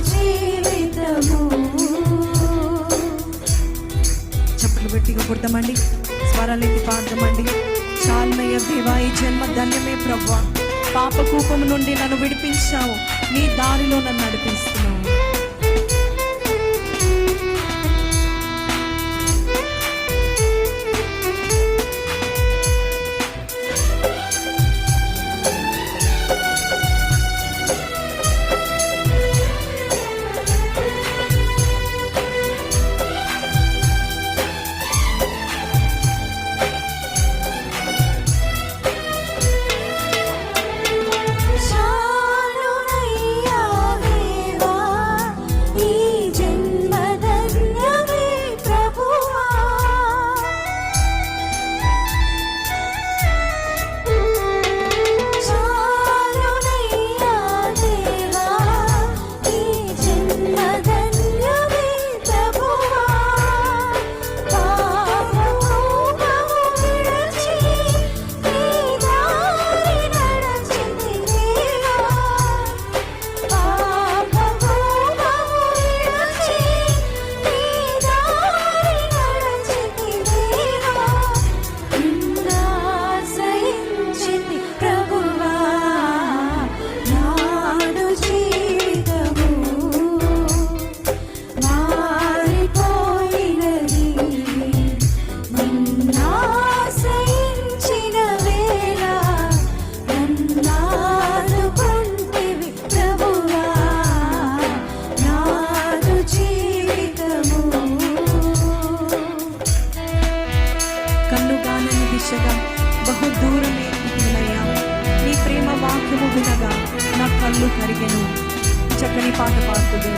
జీవితము. చప్పట్లు గట్టిగా కొడతామండి. స్వరాలెత్తి పాడతామండి. చాలనయ్య దేవా ఈ జన్మ ధన్యమే ప్రభా పాప నుండి నన్ను విడిపించావు. నీ దారిలో నన్ను దిశగా బహు దూరమే నీ ప్రేమ వాక్యము వినగా నా కళ్ళు కరిగెను చక్కని పాట పాడుతూ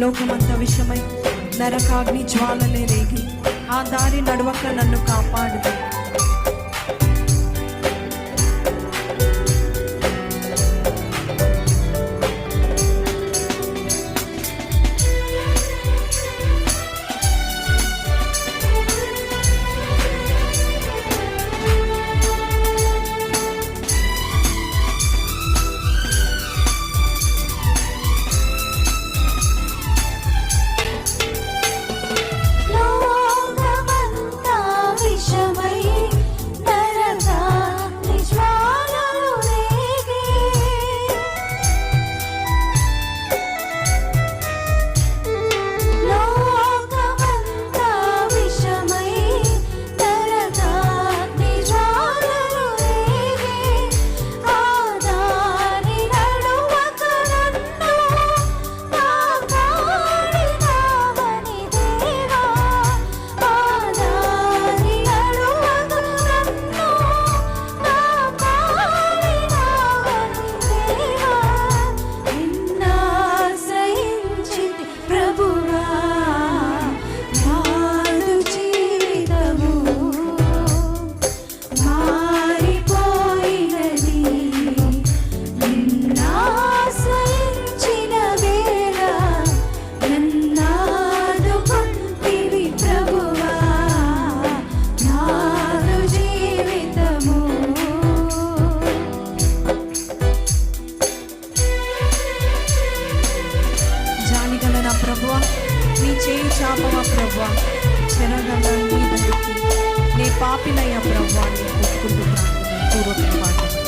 లోకమంత విషమై నరకాగ్ని జ్వాలలే రేగి ఆ దారి నడవక నన్ను కాపాడు. నీ చేయి చాపవా ప్రవ్వా శరణాన్ని నీ పాపినయ్యా ప్రవ్వా అని ఒప్పుకుంటున్నాను పూర్వకం